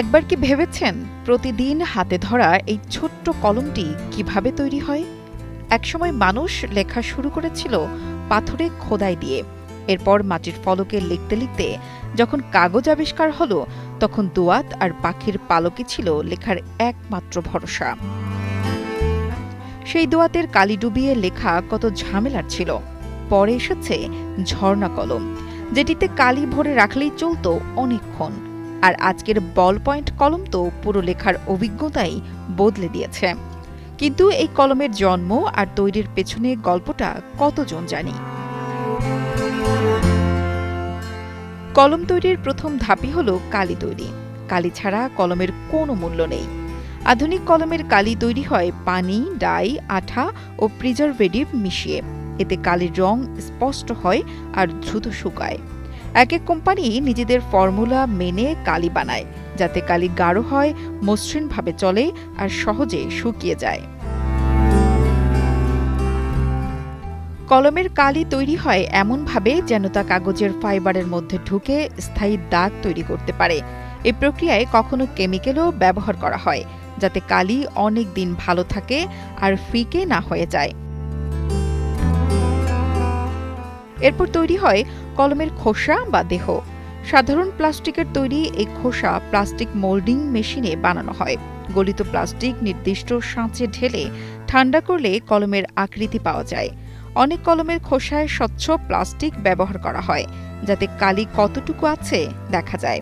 একবার কি ভেবেছেন প্রতিদিন হাতে ধরা এই ছোট্ট কলমটি কীভাবে তৈরি হয়? একসময় মানুষ লেখা শুরু করেছিল পাথরে খোদাই দিয়ে। এরপর মাটির ফলকে লিখতে লিখতে যখন কাগজ আবিষ্কার হলো, তখন দোয়াত আর পাখির পালকই ছিল লেখার একমাত্র ভরসা। সেই দোয়াতের কালি ডুবিয়ে লেখা কত ঝামেলার ছিল। পরে এসেছে ঝর্ণা কলম, যেটিতে কালি ভরে রাখলেই চলতো অনেকক্ষণ। আর আজকের বল পয়েন্ট কলম তো পুরো লেখার অভিজ্ঞতাই বদলে দিয়েছে। কিন্তু এই কলমের জন্ম আর তৈরির পেছনে গল্পটা কতজন জানি? কলম তৈরির প্রথম ধাপই হলো কালি তৈরি। কালি ছাড়া কলমের কোনো মূল্য নেই। আধুনিক কলমের কালি তৈরি হয় পানি, ডাই, আঠা ও প্রিজারভেটিভ মিশিয়ে। এতে কালির রং স্পষ্ট হয় আর দ্রুত শুকায়। এক এক কোম্পানি নিজেদের ফর্মুলা মেনে কালি বানায়, যাতে কালি গাঢ় হয়, মসৃণভাবে চলে আর সহজে শুকিয়ে যায়। কলমের কালি তৈরি হয় এমনভাবে যেন তা কাগজের ফাইবারের মধ্যে ঢুকে স্থায়ী দাগ তৈরি করতে পারে। এই প্রক্রিয়ায় কখনো কেমিক্যালও ব্যবহার করা হয়, যাতে কালি অনেক দিন ভালো থাকে আর ফিকে না হয়ে যায়। এরপর তৈরি হয় কলমের খোসা বা দেহ। সাধারণ প্লাস্টিকের তৈরি এই খোসা প্লাস্টিক মোল্ডিং মেশিনে বানানো হয়। গলিত প্লাস্টিক নির্দিষ্ট সাঁচে ঢেলে ঠান্ডা করলে কলমের আকৃতি পাওয়া যায়। অনেক কলমের খোসায় স্বচ্ছ প্লাস্টিক ব্যবহার করা হয়, যাতে কালি কতটুকু আছে দেখা যায়।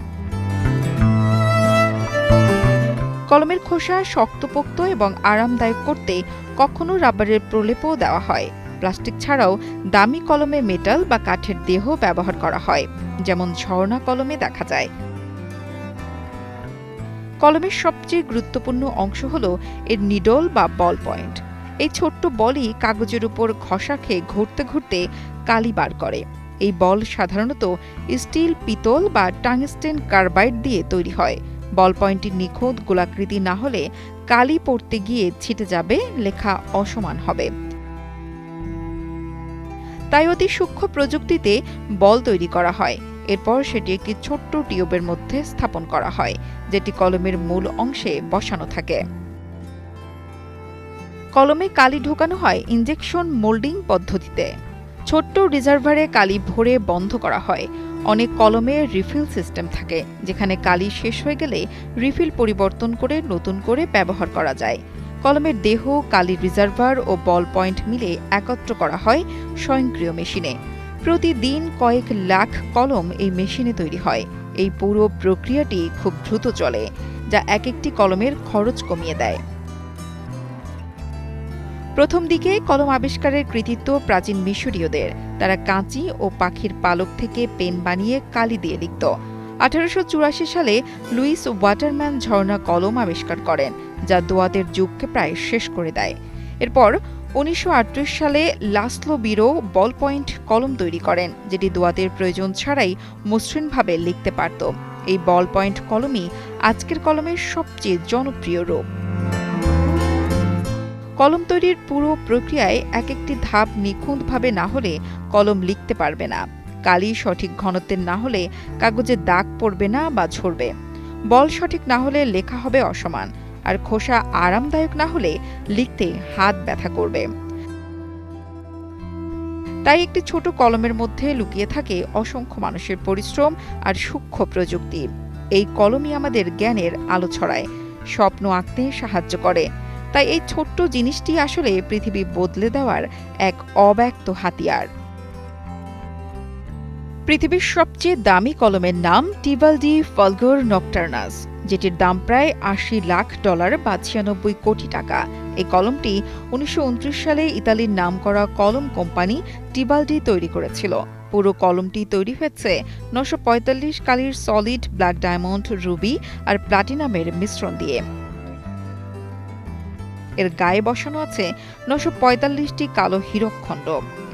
কলমের খোসা শক্তপোক্ত এবং আরামদায়ক করতে কখনো রাবারের প্রলেপও দেওয়া হয়। প্লাস্টিক ছাড়াও দামি কলমে মেটাল বা কাঠের দেহ ব্যবহার করা হয়, যেমন ঝর্ণা কলমে দেখা যায়। কলমের সবচেয়ে গুরুত্বপূর্ণ অংশ হল এর নিডল বা বল পয়েন্ট। এই ছোট্ট বলই কাগজের উপর ঘষা খেয়ে ঘুরতে ঘুরতে কালি বার করে। এই বল সাধারণত স্টিল, পিতল বা টাংস্টেন কার্বাইড দিয়ে তৈরি হয়। বল পয়েন্টটি নিখুঁত গোলাকৃতি না হলে কালি পড়তে গিয়ে ছিটে যাবে, লেখা অসমান হবে। তাই অতি সূক্ষ্ম প্রযুক্তিতে বল তৈরি করা হয়। এরপর সেটি একটি ছোট্ট টিউবের মধ্যে স্থাপন করা হয়, যেটি কলমের মূল অংশে বসানো থাকে। কলমে কালি ঢোকানো হয় ইঞ্জেকশন মোল্ডিং পদ্ধতিতে। ছোট্ট রিজার্ভারে কালি ভরে বন্ধ করা হয়। অনেক কলমে রিফিল সিস্টেম থাকে, যেখানে কালি শেষ হয়ে গেলে রিফিল পরিবর্তন করে নতুন করে ব্যবহার করা যায়। কলমের দেহ, কালি রিজার্ভার ও বল পয়েন্ট মিলে একত্র করা হয় স্বয়ংক্রিয় মেশিনে। প্রতিদিন কয়েক লাখ কলম এই মেশিনে তৈরি হয়। এই পুরো প্রক্রিয়াটি খুব দ্রুত চলে, যা এক একটি কলমের খরচ কমিয়ে দেয়। প্রথম দিকে কলম আবিষ্কারের কৃতিত্ব প্রাচীন মিশরীয়দের। তারা কাঁচি ও পাখির পালক থেকে পেন বানিয়ে কালি দিয়ে লিখত। আঠারোশো চুরাশি সালে লুইস ওয়াটারম্যান ঝর্ণা কলম আবিষ্কার করেন। যা দোয়াতের যুগকে প্রায় শেষ করে দেয়। এরপর উনিশশো আটত্রিশ সালে লাসলো বিরো বল পয়েন্ট কলম তৈরি করেন, যেটি দোয়াতের প্রয়োজন ছাড়াই মসৃণভাবে লিখতে পারত। এই বল পয়েন্ট কলমই আজকের কলমের সবচেয়ে জনপ্রিয় রূপ। কলম তৈরির পুরো প্রক্রিয়ায় এক একটি ধাপ নিখুঁতভাবে না হলে কলম লিখতে পারবে না। কালি সঠিক ঘনত্বের না হলে কাগজে দাগ পড়বে না বা ঝরবে। বল সঠিক না হলে লেখা হবে অসমান। আর খোসা আরামদায়ক না হলে লিখতে হাত ব্যথা করবে। তাই একটি ছোট কলমের মধ্যে লুকিয়ে থাকে অসংখ্য মানুষের পরিশ্রম আর সূক্ষ্ম প্রযুক্তি। এই কলমই আমাদের জ্ঞানের আলো ছড়ায়, স্বপ্ন আঁকতে সাহায্য করে। তাই এই ছোট্ট জিনিসটি আসলে পৃথিবী বদলে দেওয়ার এক অব্যক্ত হাতিয়ার। পৃথিবীর সবচেয়ে দামি কলমের নাম টিবালডি ফলগোর নকটার্নাস। যেটির দাম প্রায় আশি লাখ ডলার বা ছিয়ানব্বই কোটি টাকা। এই কলমটি উনিশশো উনত্রিশ সালে ইতালির নামকরা কলম কোম্পানি টিবালডি তৈরি করেছিল। পুরো কলমটি তৈরি হয়েছে নশো কালির সলিড, ব্ল্যাক ডায়মন্ড, রুবি আর প্লাটিনামের মিশ্রণ দিয়ে। এর গায়ে বসানো আছে নশো পঁয়তাল্লিশটি কালো হীরকখণ্ড।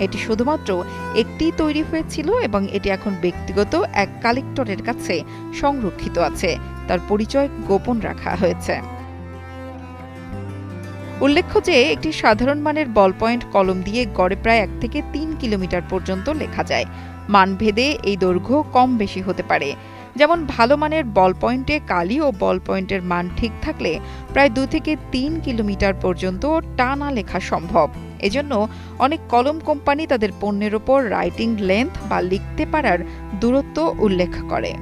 এটি শুধুমাত্র একটি তৈরি হয়েছিল এবং এটি এখন ব্যক্তিগত এক কালেক্টরের কাছে সংরক্ষিত আছে। তার পরিচয় গোপন রাখা হয়েছে। উল্লেখ্য যে, একটি সাধারণ মানের বল পয়েন্ট কলম দিয়ে গড়ে প্রায় এক থেকে তিন কিলোমিটার পর্যন্ত লেখা যায়। মানভেদে এই দৈর্ঘ্য কম বেশি হতে পারে। যেমন ভালো মানের বল পয়েন্টে কালি ও বল পয়েন্টের মান ঠিক থাকলে প্রায় দু থেকে তিন কিলোমিটার পর্যন্ত টানা লেখা সম্ভব। এজন্য অনেক কলম কোম্পানি তাদের পণ্যের ওপর রাইটিং লেন্থ বা লিখতে পারার দূরত্ব উল্লেখ করে।